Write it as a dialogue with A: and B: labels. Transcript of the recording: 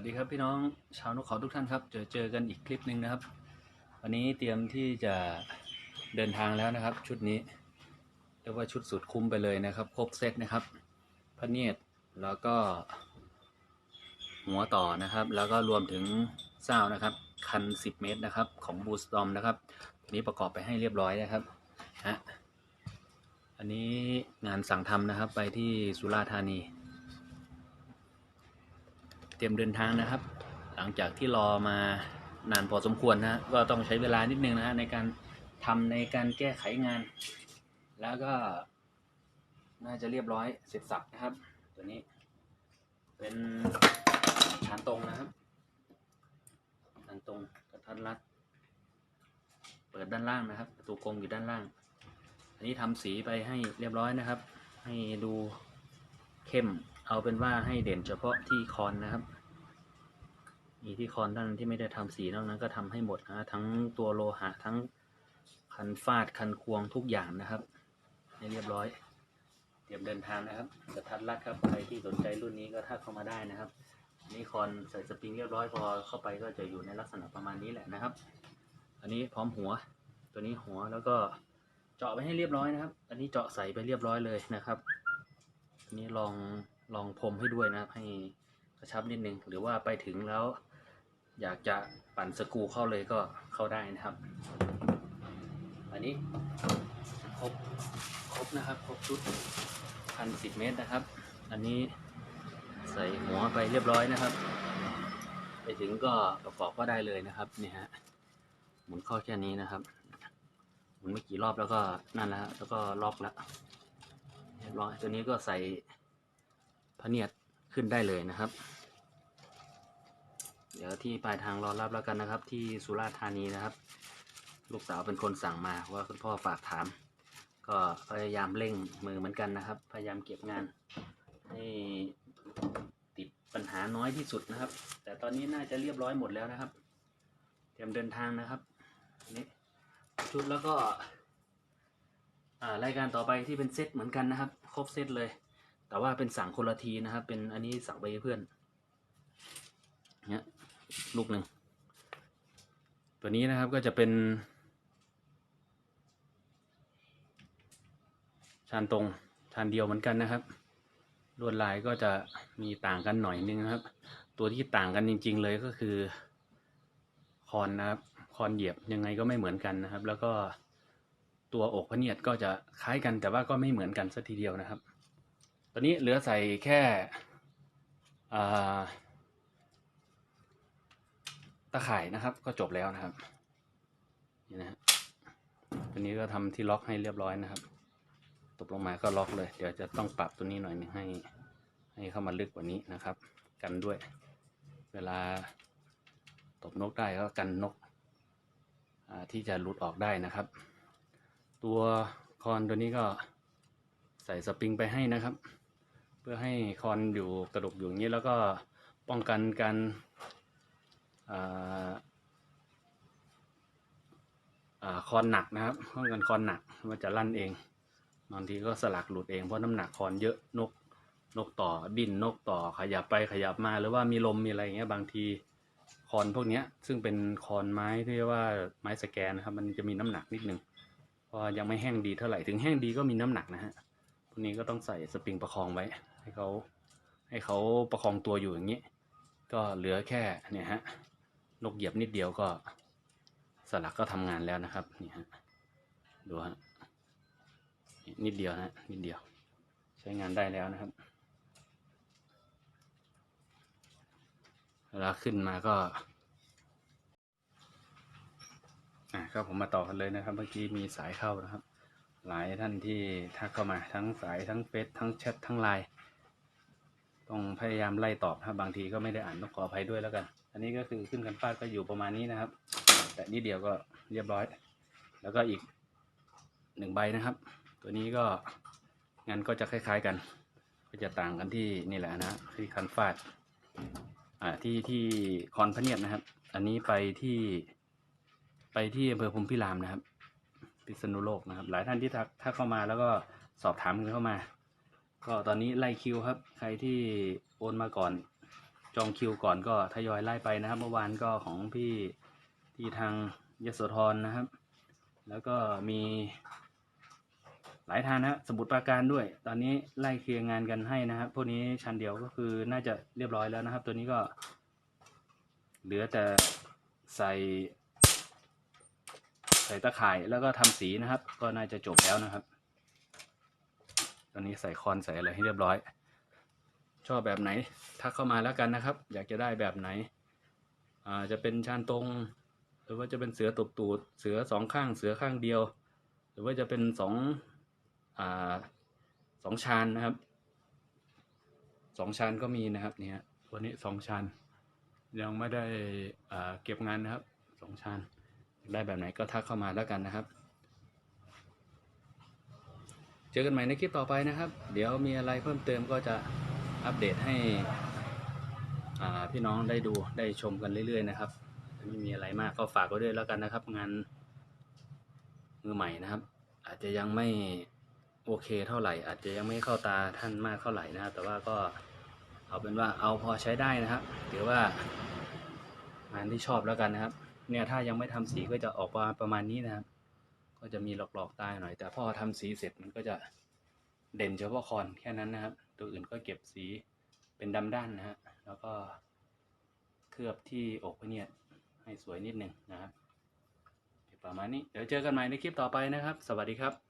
A: วัสดีครับพี่น้องชาวนกเขาทุกท่านครับ เจอเจอกันอีกคลิปหนึ่งนะครับ วันนี้เตรียมที่จะเดินทางแล้วนะครับ ชุดนี้เรียกว่าชุดสุดคุ้มไปเลยนะครับ ครบเซตนะครับพระเนียดแล้วก็ หัวต่อนะครับ แล้วก็รวมถึงเศร้านะครับ คัน 10 เมตรนะครับ ของบูสตอมนะครับอันนี้ประกอบไปให้เรียบร้อยนะครับฮะอันนี้งานสั่งทำนะครับไปที่สุราษฎร์ธานี เตรียมเดินทางนะครับ หลังจากที่รอมานานพอสมควรนะก็ต้องใช้เวลานิดนึงนะฮะในการทำในการแก้ไขงาน แล้วก็ น่าจะเรียบร้อยเสร็จสับนะครับ ตัวนี้ เป็นฐานตรงนะครับฐานตรงกระทัดรัด เปิดด้านล่างนะครับ ประตูกรงอยู่ด้านล่าง อันนี้ทำสีไปให้เรียบร้อยนะครับ ให้ดูเข้ม เอาเป็นว่าให้เด่นเฉพาะที่คอนนะครับ มีที่คอนด้านที่ไม่ได้ทำสีนอกนั้นก็ทำให้หมดนะทั้งตัวโลหะทั้งคันฟาดคันควงทุกอย่างนะครับให้เรียบร้อย เตรียมเดินทางนะครับกระทัดรัดครับใครที่สนใจรุ่นนี้ก็ทักเข้ามาได้นะครับนนี่คอนใส่สปริงเรียบร้อยพอเข้าไปก็จะอยู่ในลักษณะประมาณนี้แหละนะครับ อันนี้พร้อมหัว ตัวนี้หัวแล้วก็เจาะไปให้เรียบร้อยนะครับ อันนี้เจาะใส่ไปเรียบร้อยเลยนะครับ อันนี้ลอง ลองพรมให้ด้วยนะครับ ให้กระชับนิดนึง หรือว่าไปถึงแล้ว อยากจะปั่นสกูเข้าเลยก็เข้าได้นะครับ อันนี้ครบครบนะครับครบชุดพันสิบเมตรนะครับ อันนี้ใส่หัวไปเรียบร้อยนะครับ ไปถึงก็ประกอบก็ได้เลยนะครับเนี่ยฮะหมุนเข้าแค่นี้นะครับหมุนไม่กี่รอบแล้วก็นั่นแล้วแล้วก็ล็อกแล้วเรียบร้อยตัวนี้ก็ใส่ พระเนียดขึ้นได้เลยนะครับ เดี๋ยวที่ปลายทางรอรับแล้วกันนะครับ ที่สุราษฎร์ธานีนะครับ ลูกสาวเป็นคนสั่งมาว่าคุณพ่อฝากถาม ก็พยายามเร่งมือเหมือนกันนะครับ พยายามเก็บงานให้ติดปัญหาน้อยที่สุดนะครับ แต่ตอนนี้น่าจะเรียบร้อยหมดแล้วนะครับ เตรียมเดินทางนะครับนี่ชุดแล้วก็อ่ารายการต่อไปที่เป็นเซตเหมือนกันนะครับ ครบเซตเลย แต่ว่าเป็นสั่งคนละทีนะครับ เป็นอันนี้สั่งไปให้เพื่อนเนี่ยลูกหนึ่งตัวนี้นะครับก็จะเป็น ชานตรงชานเดียวเหมือนกันนะครับลวดลายก็จะมีต่างกันหน่อยนึงนะครับ ตัวที่ต่างกันจริง ๆ เลยก็คือ คอนนะครับคอนเหยียบยังไงก็ไม่เหมือนกันนะครับ แล้วก็ตัวอกพระเนียดก็จะคล้ายกันแต่ว่าก็ไม่เหมือนกันสัทีเดียวนะครับ ตอนนี้เหลือใส่แค่อ่าตะข่ายนะครับ ก็จบแล้วนะครับ นี่นะตัวนี้ก็ทำที่ล็อกให้เรียบร้อยนะครับตกลงมาก็ล็อกเลย เดี๋ยวจะต้องปรับตัวนี้หน่อยหนึงให้ ให้เข้ามาลึกกว่านี้นะครับ กันด้วย เวลาตบนกได้ก็กันนกที่จะหลุดออกได้นะครับ ตัวคอนตัวนี้ก็ใส่สปริงไปให้นะครับ พื่อให้คอนอยู่กระดกอยู่อย่างนี้แล้วก็ป้องกันการออคอนหนักนะครับป้องกันคอนหนักมันจะลั่นเองบางทีก็สลักหลุดเองเพราะน้ำหนักคอนเยอะนกนกต่อดิ้นนกต่อขยับไปขยับมาหรือว่ามีลมมีอะไรอย่างเงี้ยบางทีคอนพวกเนี้ยซึ่งเป็นคอนไม้ที่ว่าไม้สแกนนะครับมันจะมีน้ำหนักนิดนึงพราะยังไม่แห้งดีเท่าไหร่ถึงแห้งดีก็มีน้ำหนักนะฮะ นี้ก็ต้องใส่สปริงประคองไว้ ให้เขาให้เขาประคองตัวอยู่อย่างนี้ ก็เหลือแค่เนี่ยฮะนกเหยียบนิดเดียวก็สลักก็ทำงานแล้วนะครับนี่ฮะดูฮะนิดเดียวฮะนิดเดียว ใช้งานได้แล้วนะครับเวลาขึ้นมาก็อะครับผมมาต่อกันเลยนะครับ เมื่อกี้มีสายเข้านะครับ หลายท่านที่ทักเข้ามาทั้งสายทั้งเฟซทั้งแชททั้งไลน์ต้องพยายามไล่ตอบนะครับบางทีก็ไม่ได้อ่านต้องขออภัยด้วยแล้วกัน อันนี้ก็คือขึ้นกันฟาดก็อยู่ประมาณนี้นะครับ แต่นิดเดียวก็เรียบร้อย แล้วก็อีกหนึ่งใบนะครับ ตัวนี้ก็งานก็จะคล้าย ๆกัน ก็จะต่างกันที่นี่แหละนะที่คันฟาดอ่าที่ที่คอนพเนียดนะครับ อันนี้ไปที่ ไปที่อำเภอพรมพิรามนะครับ พิษณุโลกนะครับ หลายท่านที่ทักทักเข้ามาแล้วก็สอบถามกันเข้ามา ก็ตอนนี้ไล่คิวครับ ใครที่โอนมาก่อน จองคิวก่อนก็ทยอยไล่ไปนะครับ เมื่อวานก็ของพี่ที่ทางยโสธรนะครับ แล้วก็มีหลายทางนะสมุดปราการด้วย ตอนนี้ไล่เคลียร์งานกันให้นะครับ พวกนี้ชั้นเดียวก็คือน่าจะเรียบร้อยแล้วนะครับ ตัวนี้ก็ เหลือแต่ใส่ ส่ตะข่ายแล้วก็ทำสีนะครับ ก็น่าจะจบแล้วนะครับ ตอนนี้ใส่คอนใส่อะไรให้เรียบร้อย ชอบแบบไหนทักเข้ามาแล้วกันนะครับ อยากจะได้แบบไหนอ่าจะเป็นชานตรงหรือว่าจะเป็นเสือตบตูดเสือสองข้างเสือข้างเดียว หรือว่าจะเป็นสองอ่าสองชานนะครับสองชานก็มีนะครับเนี่ยวันนี้สองชานยังไม่ได้เก็บงานนะครับสองชาน ได้แบบไหนก็ทักเข้ามาแล้วกันนะครับ เจอกันใหม่ในคลิปต่อไปนะครับ เดี๋ยวมีอะไรเพิ่มเติมก็จะอัปเดตให้พี่น้องได้ดูได้ชมกันเรื่อย ๆ นะครับไม่มีอะไรมากก็ฝากไว้ด้วยแล้วกันนะครับ งานมือใหม่นะครับ อาจจะยังไม่โอเคเท่าไหร่ อาจจะยังไม่เข้าตาท่านมากเท่าไหร่นะครับแต่ว่าก็เอาเป็นว่าเอาพอใช้ได้นะครับ หรือว่างานที่ชอบแล้วกันนะครับ เนี่ยถ้ายังไม่ทำสีก็จะออกมาประมาณนี้นะครับ ก็จะมีหลอกๆตายหน่อย แต่พอทำสีเสร็จมันก็จะเด่นเฉพาะคอนแค่นั้นนะครับ ตัวอื่นก็เก็บสีเป็นดำด้านนะฮะแล้วก็เคลือบที่อกไว้เนี่ยให้สวยนิดหนึ่งนะครับประมาณนี้เดี๋ยวเจอกันใหม่ในคลิปต่อไปนะครับ สวัสดีครับ